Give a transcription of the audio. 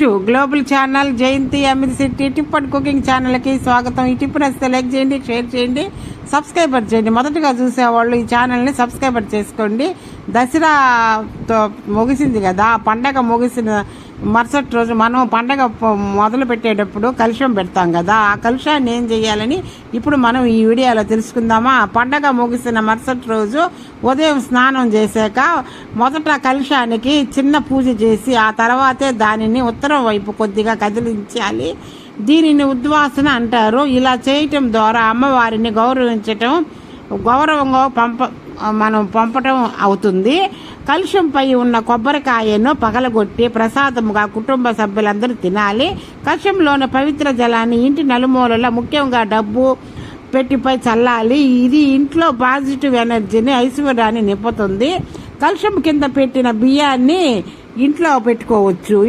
To global channel Jayanthi Amit city tip and cooking ఛానల్కి స్వాగతం. ఈ టిప్ నచ్చితే లైక్ చేయండి షేర్ చేయండి సబ్స్క్రైబర్ చేయండి. మొదటగా చూసేవాళ్ళు ఈ ఛానల్ని సబ్స్క్రైబర్ చేసుకోండి. దసరాతో ముగిసింది కదా ఆ పండగ ముగిసిన మరుసటి రోజు మనం పండగ మొదలు పెట్టేటప్పుడు కలుషం పెడతాం కదా. ఆ కలుషాన్ని ఏం చేయాలని ఇప్పుడు మనం ఈ వీడియోలో తెలుసుకుందామా? పండగ ముగిసిన మరుసటి రోజు ఉదయం స్నానం చేశాక మొదట కలుషానికి చిన్న పూజ చేసి ఆ తర్వాతే దానిని ఉత్తరం వైపు కొద్దిగా కదిలించాలి. దీనిని ఉద్వాసన అంటారు. ఇలా చేయటం ద్వారా అమ్మవారిని గౌరవించటం గౌరవంగా పంప మనం పంపటం అవుతుంది. కలుషంపై ఉన్న కొబ్బరికాయను పగలగొట్టి ప్రసాదముగా కుటుంబ సభ్యులందరూ తినాలి. కలుషంలోని పవిత్ర జలాన్ని ఇంటి నలుమూలల ముఖ్యంగా డబ్బు పెట్టిపై చల్లాలి. ఇది ఇంట్లో పాజిటివ్ ఎనర్జీని ఐశ్వర్యాన్ని నింపుతుంది. కలుషం కింద పెట్టిన బియ్యాన్ని ఇంట్లో పెట్టుకోవచ్చు.